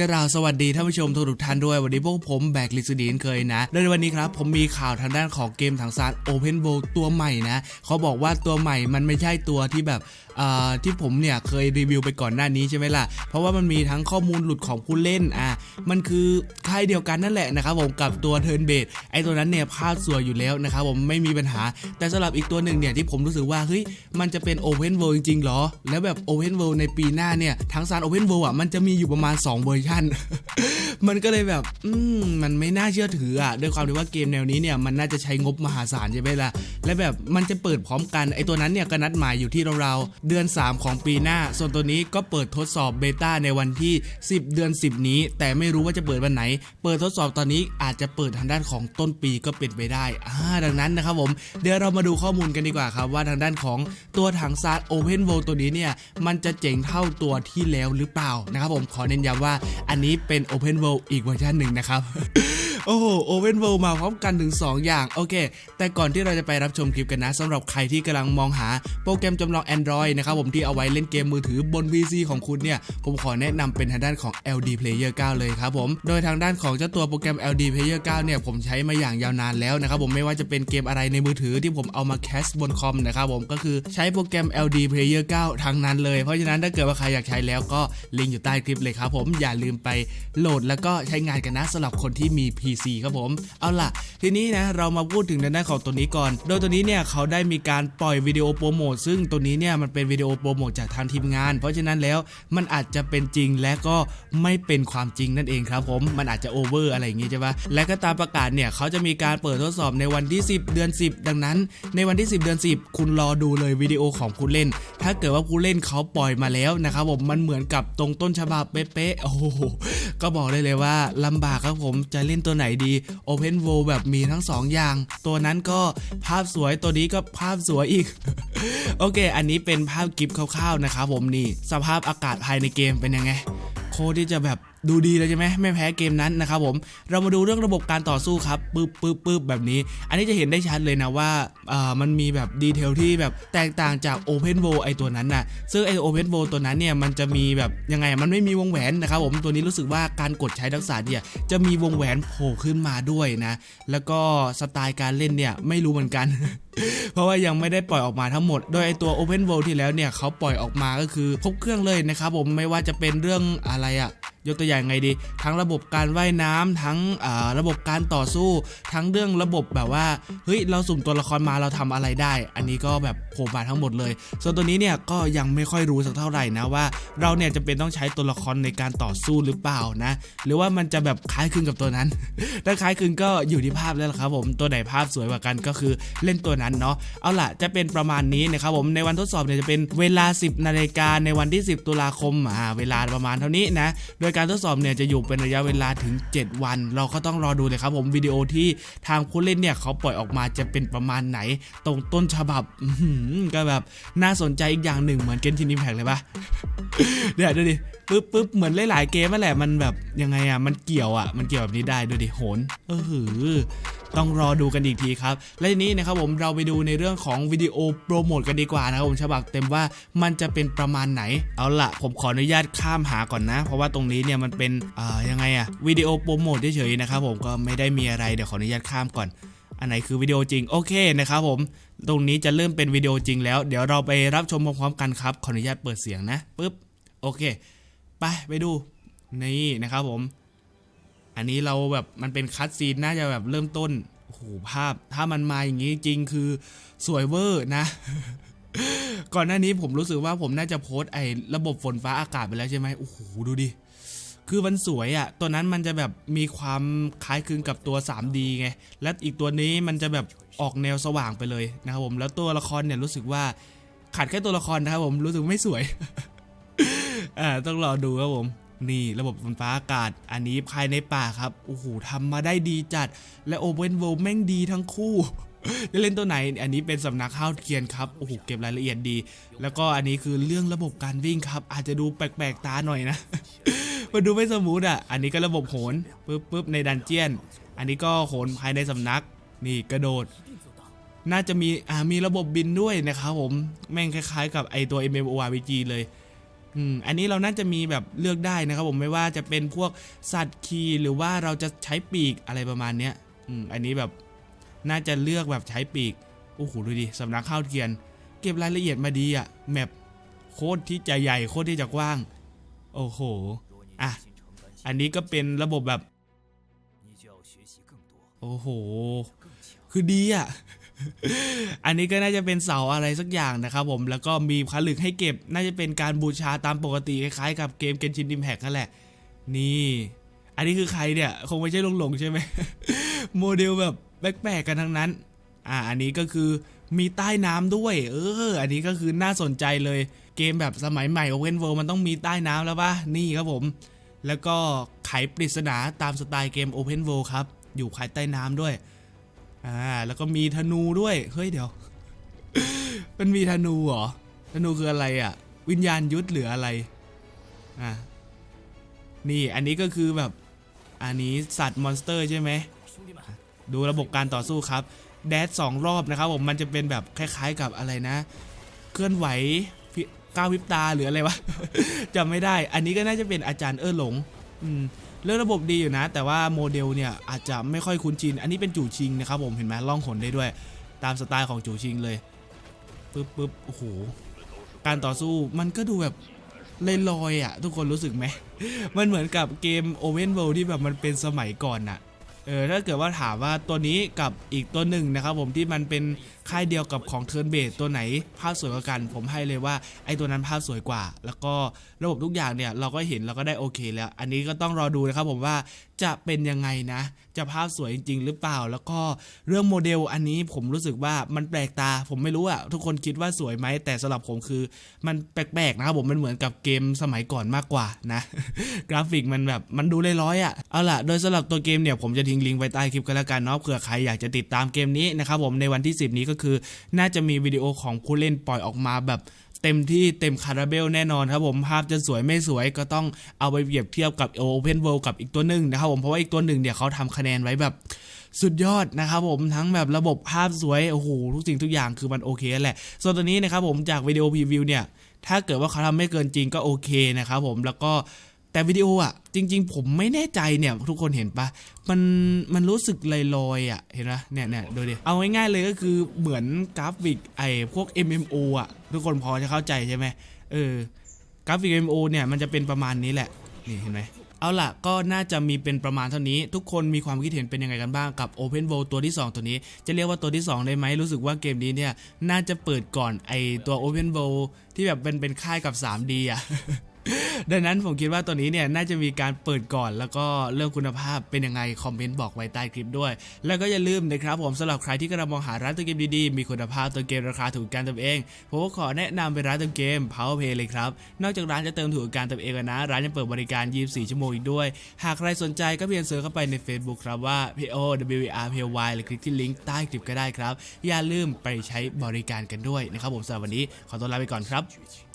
กราสวัสดีท่านผู้ชมทุกท่านด้วย วันนี้พวกผมแบกลิสดีนเคยนะในวันนี้ครับ ผมมีข่าวทางด้านของเกมถังซาน Open World ตัวใหม่นะเขาบอกว่าตัวใหม่มันไม่ใช่ตัวที่แบบอ่าที่ผมเนี่ยเคยรีวิวไปก่อนหน้านี้ใช่ไหมล่ะ เพราะว่ามันมีทั้งข้อมูลหลุดของผู้เล่นอะมันคือค่ายเดียวกันนั่นแหละนะครับผมกับตัวเทิร์นเบดไอตัวนั้นเนี่ยภาพสวยอยู่แล้วนะครับผมไม่มีปัญหา แต่สำหรับอีกตัวหนึ่งเนี่ยที่ผมรู้สึกว่าเฮ้ยมันจะเป็น Open World จริงๆหรอ แล้วแบบ Open World ในปีหน้าเนี่ยทั้งซาน Open World อะมันจะมีอยู่ประมาณ 2 เวอร์ชันมันก็เลยแบบอืมมันไม่น่าเชื่อถืออะด้วยความที่ว่าเกมแนวนี้เนี่ยมันน่าจะใช้งบมหาศาลใช่ไหมล่ะและแบบมันจะเปิดพร้อมกันไอตัวนั้นเนี่ยก็นัดหมายอยู่ที่เราๆเดือน 3 ของปีหน้า ส่วนตัวนี้ก็เปิดทดสอบเบต้าในวันที่ 10 เดือน 10 นี้ แต่ไม่รู้ว่าจะเปิดวันไหน เปิดทดสอบตอนนี้อาจจะเปิดทางด้านของต้นปีก็เป็นไปได้อ่าดังนั้นนะครับผมเดี๋ยวเรามาดูข้อมูลกันดีกว่าครับว่าทางด้านของตัวถังซาร์โอเพนโวตัวนี้เนี่ยมันจะเจ๋งเท่าตัวที่แล้วหรือเปล่านะครับผมขอเน้นย้ำว่าอันนี้เป็น Open World อีกเวอร์ชันหนึ่งนะครับ โอ้โห Open World มาพร้อมกันถึง 2 อย่าง โอเค แต่ก่อนที่เราจะไปรับชมคลิปกันนะสำหรับใครที่กำลังมองหาโปรแกรมจำลอง Android นะครับผมที่เอาไว้เล่นเกมมือถือบน PC ของคุณเนี่ย ผมขอแนะนำเป็นทางด้านของ LD Player 9 เลยครับผม โดยทางด้านของเจ้าตัวโปรแกรม LD Player 9 เนี่ย ผมใช้มาอย่างยาวนานแล้วนะครับผมไม่ว่าจะเป็นเกมอะไรในมือถือที่ผมเอามาแคสบนคอมนะครับผมก็คือใช้โปรแกรม LD Player 9 ทั้งนั้นเลย เพราะฉะนั้นถ้าเกิดว่าใครอยากใช้แล้วก็ลิงก์อยู่ใต้คลิปเลยครับผมอย่าลืมไปโหลดแล้วก็ใช้งานกันนะสำหรับคนที่มี PC ครับผม เอาล่ะ ทีนี้นะเรามาพูดถึงในด้านของตัวนี้ก่อน โดยตัวนี้เนี่ยเขาได้มีการปล่อยวิดีโอโปรโมทซึ่งตัวนี้เนี่ยมันเป็นวิดีโอโปรโมทจากทางทีมงาน เพราะฉะนั้นแล้วมันอาจจะเป็นจริงและก็ไม่เป็นความจริงนั่นเองครับผม มันอาจจะโอเวอร์อะไรอย่างงี้ใช่ปะและก็ตามประกาศเนี่ยเขาจะมีการเปิดทดสอบในวันที่ 10 เดือน 10 ดังนั้น ในวันที่ 10 เดือน 10 คุณรอดูเลยวิดีโอของผู้เล่น ถ้าเกิดว่าผู้เล่นเขาปล่อยมาแล้วนะครับผมมันเหมือนกับตรงต้นฉบับเป๊ะๆโอ้โหก็บอกได้เลยว่าลำบากครับผมจะเล่นตัวไหนดี Open World แบบมีทั้ง 2 อย่าง ตัวนั้นก็ภาพสวยตัวนี้ก็ภาพสวยอีก โอเค อันนี้เป็นภาพกิฟต์คร่าวๆนะครับผมนี่ สภาพอากาศภายในเกมเป็นยังไง โคตรที่จะแบบ ดูดีเลยใช่ไหมไม่แพ้เกมนั้นนะครับผมเรามาดูเรื่องระบบการต่อสู้ครับปึ๊บปึ๊บปึ๊บแบบนี้ อันนี้จะเห็นได้ชัดเลยนะว่าอ่ามันมีแบบดีเทลที่แบบแตกต่างจาก Open World ไอตัวนั้นน่ะซึ่งไอ Open World ตัวนั้นเนี่ยมันจะมีแบบยังไงมันไม่มีวงแหวนนะครับผมตัวนี้รู้สึกว่าการกดใช้ทักษะเนี่ยจะมีวงแหวนโผล่ขึ้นมาด้วยนะแล้วก็สไตล์การเล่นเนี่ยไม่รู้เหมือนกัน เพราะว่ายังไม่ได้ปล่อยออกมาทั้งหมด โดยไอตัว Open World ที่แล้วเนี่ยเขาปล่อยออกมาก็คือครบเครื่องเลยนะครับผมไม่ว่าจะเป็นเรื่องอะไรอะ ยกตัวอย่างไงดี ทั้งระบบการว่ายน้ำทั้งระบบการต่อสู้ ทั้งเรื่องระบบแบบว่าเฮ้ยเราสุ่มตัวละครมาเราทำอะไรได้ อันนี้ก็แบบโผล่มาทั้งหมดเลย ส่วนตัวนี้เนี่ยก็ยังไม่ค่อยรู้สักเท่าไหร่นะว่า เราเนี่ยจะเป็นต้องใช้ตัวละครในการต่อสู้หรือเปล่านะ หรือว่ามันจะแบบคล้ายคลึงกับตัวนั้น ถ้าคล้ายคลึงก็อยู่ที่ภาพแล้วล่ะครับผมตัวไหนภาพสวยกว่ากันก็คือเล่นตัวนั้นเนาะเอาล่ะจะเป็นประมาณนี้นะครับผมในวันทดสอบเนี่ยจะเป็นเวลา 10นาฬิกาในวันที่ 10 ตุลาคมอ่าเวลาประมาณเท่านี้นะโดยการทดสอบเนี่ยจะอยู่เป็นระยะเวลาถึง 7 วัน เราก็ต้องรอดูเลยครับผมวิดีโอที่ทางผู้เล่นเนี่ยเขาปล่อยออกมาจะเป็นประมาณไหน ตรงต้นฉบับก็แบบน่าสนใจอีกอย่างหนึ่งเหมือนเกนทินิมแพกเลยปะเดี๋ยวดูดิ ปึ๊บปึ๊บเหมือนหลายๆเกมนั่นแหละมันแบบยังไงอะมันเกี่ยวอะมันเกี่ยวแบบนี้ได้ดูดิโหนเออหือต้องรอดูกันอีกทีครับ และทีนี้นะครับผมเราไปดูในเรื่องของวิดีโอโปรโมทกันดีกว่านะครับผมฉบับเต็มว่ามันจะเป็นประมาณไหน เอาละผมขออนุญาตข้ามหาก่อนนะ เพราะว่าตรงนี้เนี่ยมันเป็นอ่ายังไงอะวิดีโอโปรโมทเฉยๆนะครับผมก็ไม่ได้มีอะไรเดี๋ยวขออนุญาตข้ามก่อน อันไหนคือวิดีโอจริงโอเคนะครับผมตรงนี้จะเริ่มเป็นวิดีโอจริงแล้ว เดี๋ยวเราไปรับชมพร้อมๆกันครับขออนุญาตเปิดเสียงนะปึ๊บโอเค ไปไปดู นี่นะครับผม อันนี้เราแบบมันเป็นคัดซีนน่าจะแบบเริ่มต้นโอ้โหภาพ ถ้ามันมาอย่างนี้จริงคือสวยเวอร์นะ ก่อนหน้านี้ผมรู้สึกว่าผมน่าจะโพสไอ้ระบบฝนฟ้าอากาศไปแล้วใช่ไหมโอ้โหดูดิคือมันสวยอะ่ะ ตัวนั้นมันจะแบบมีความคล้ายคลึงกับตัว 3D ไง และอีกตัวนี้มันจะแบบออกแนวสว่างไปเลยนะครับผม แล้วตัวละครเนี่ยรู้สึกว่าขาดแค่ตัวละครนะครับผม รู้สึกไม่สวย อ่าต้องรอดูครับผมนี่ระบบฝนฟ้าอากาศอันนี้ภายในป่าครับโอ้โหทำมาได้ดีจัด และโอเ n นเวลแม่งดีทั้งคู่จะเล่นตัวไหน อันนี้เป็นสำนักข้าวเทียนครับ โอ้โห เก็บรายละเอียดดี แล้วก็อันนี้คือเรื่องระบบการวิ่งครับ อาจจะดูแปลกๆตาหน่อยนะ มันดูไม่สมูทอะ อันนี้ก็ระบบโหนปึ๊บปึ๊บในดันเจียน อันนี้ก็โหนภายในสำนัก นี่กระโดด น่าจะมี อ่า มีระบบบินด้วยนะครับผม แม่งคล้ายๆกับไอตัว MMORPG เลย อืมอันนี้เราน่าจะมีแบบเลือกได้นะครับผมไม่ว่าจะเป็นพวกสัตว์คีหรือว่าเราจะใช้ปีกอะไรประมาณเนี้ยอืมอันนี้แบบน่าจะเลือกแบบใช้ปีกโอ้โหดูดิสำนักข้าวเทียน เก็บรายละเอียดมาดีอะแมปโคตรที่จะใหญ่โคตรที่จะกว้าง โอ้โหอะอันนี้ก็เป็นระบบแบบ โอ้โห คือดีอะ อันนี้ก็น่าจะเป็นเสาอะไรสักอย่างนะครับผมแล้วก็มีผลึกให้เก็บ น่าจะเป็นการบูชาตามปกติคล้ายๆกับเกมเกนชินดิมแฮกนั่นแหละ นี่ อันนี้คือใครเนี่ย คงไม่ใช่ลงหลงๆใช่ไหมโมเดลแบบแปลกๆกันทั้งนั้น อ่า อันนี้ก็คือมีใต้น้ำด้วย เออ อันนี้ก็คือน่าสนใจเลย เกมแบบสมัยใหม่ Open World มันต้องมีใต้น้ำแล้วปะนี่ครับผม แล้วก็ไขปริศนาตามสไตล์เกม Open World ครับ อยู่ภายใต้น้ำด้วย อ่าแล้วก็มีธนูด้วยเฮ้ยเดี๋ยว มันมีธนูเหรอธนูคืออะไรอะ่ะ วิญญาณยุทธหรืออะไรอ่านี่อันนี้ก็คือแบบอันนี้สัตว์มอนสเตอร์ใช่ไหมดูระบบการต่อสู้ครับแดดสองรอบนะครับผมมันจะเป็นแบบคล้ายๆกับอะไรนะ เคลื่อนไหวก้าววิบตาหรืออะไรวะจำไม่ได้ อันนี้ก็น่าจะเป็นอาจารย์เออหลง อืมเรื่องระบบดีอยู่นะ แต่ว่าโมเดลเนี่ยอาจจะไม่ค่อยคุ้นชิน อันนี้เป็นจู่ชิงนะครับผมเห็นไหมล่องขนได้ด้วย ตามสไตล์ของจู่ชิงเลยปึ๊บปึ๊บโอ้โหการต่อสู้มันก็ดูแบบลอยๆอะ ทุกคนรู้สึกไหม มันเหมือนกับเกมโอเว่นเวิลด์ที่แบบมันเป็นสมัยก่อนอะ เออถ้าเกิดว่าถามว่าตัวนี้กับอีกตัวหนึ่งนะครับผมที่มันเป็นค่ายเดียวกับของเทิร์นเบสตัวไหนภาพสวยกว่ากัน ผมให้เลยว่าไอ้ตัวนั้นภาพสวยกว่า แล้วก็ระบบทุกอย่างเนี่ยเราก็เห็นเราก็ได้โอเคแล้ว อันนี้ก็ต้องรอดูนะครับผมว่า จะเป็นยังไงนะ จะภาพสวยจริง ๆ หรือเปล่า แล้วก็เรื่องโมเดลอันนี้ผมรู้สึกว่ามันแปลกตา ผมไม่รู้อะทุกคนคิดว่าสวยไหม แต่สำหรับผมคือมันแปลกๆนะครับผมมันเหมือนกับเกมสมัยก่อนมากกว่านะ กราฟิกมันแบบมันดูเร้อยอะเอาล่ะ โดยสำหรับตัวเกมเนี่ยผมจะทิ้งลิงก์ไว้ใต้คลิปกันแล้วกันเนาะเผื่อใครอยากจะติดตามเกมนี้นะครับผมในวันที่ 10 นี้ก็คือ น่าจะมีวิดีโอของผู้เล่นปล่อยออกมาแบบ เต็มที่เต็มคาราเบลแน่นอนครับผมภาพจะสวยไม่สวยก็ต้องเอาไปเปรียบเทียบกับ Open World กับอีกตัวหนึ่งนะครับผมเพราะว่าอีกตัวหนึ่งเนี่ยเขาทำคะแนนไว้แบบสุดยอดนะครับผมทั้งแบบระบบภาพสวยโอ้โหทุกสิ่งทุกอย่างคือมันโอเคแหละ ส่วนตัวนี้นะครับผมจากวิดีโอพรีวิวเนี่ยถ้าเกิดว่าเขาทำไม่เกินจริงก็โอเคนะครับผมแล้วก็ แต่วิดีโออะ จริง ๆ ผมไม่แน่ใจเนี่ย ทุกคนเห็นปะมันมันรู้สึกลอยๆอะเห็นปะเนี่ยเนี่ยดูดิเอาง่ายๆเลยก็คือเหมือนกราฟิกไอ้พวก MMO อะ ทุกคนพอจะเข้าใจใช่ไหมเออกราฟิก MMO เนี่ยมันจะเป็นประมาณนี้แหละนี่เห็นไหมเอาล่ะก็น่าจะมีเป็นประมาณเท่านี้ ทุกคนมีความคิดเห็นเป็นยังไงกันบ้างกับ Open World ตัวที่ 2 ตัวนี้ จะเรียกว่าตัวที่ 2 ได้ไหมรู้สึกว่าเกมนี้เนี่ยน่าจะเปิดก่อนไอตัว Open World ที่แบบเป็นเป็นค่ายกับ 3D อะ ดังนั้นผมคิดว่าตัวนี้เนี่ยน่าจะมีการเปิดก่อน แล้วก็เรื่องคุณภาพเป็นยังไงคอมเมนต์บอกไว้ใต้คลิปด้วย แล้วก็อย่าลืมนะครับผมสำหรับใครที่กำลังมองหาร้านตัวเกมดีๆ มีคุณภาพตัวเกมราคาถูกกันตัวเองผมก็ขอแนะนำเป็นร้านเติมเกม Powerplay เลยครับ นอกจากร้านจะเติมถูกการติมเองแล้วนะ ร้านยังเปิดบริการ 24 ชั่วโมงอีกด้วย หากใครสนใจก็เพียงเซิร์ชเข้าไปใน Facebook ครับว่า PO WR PY หรือคลิกที่ลิงก์ใต้คลิปก็ได้ครับ อย่าลืมไปใช้บริการกันด้วยนะครับผมสำหรับวันนี้ขอตัวลาไปก่อนครับ。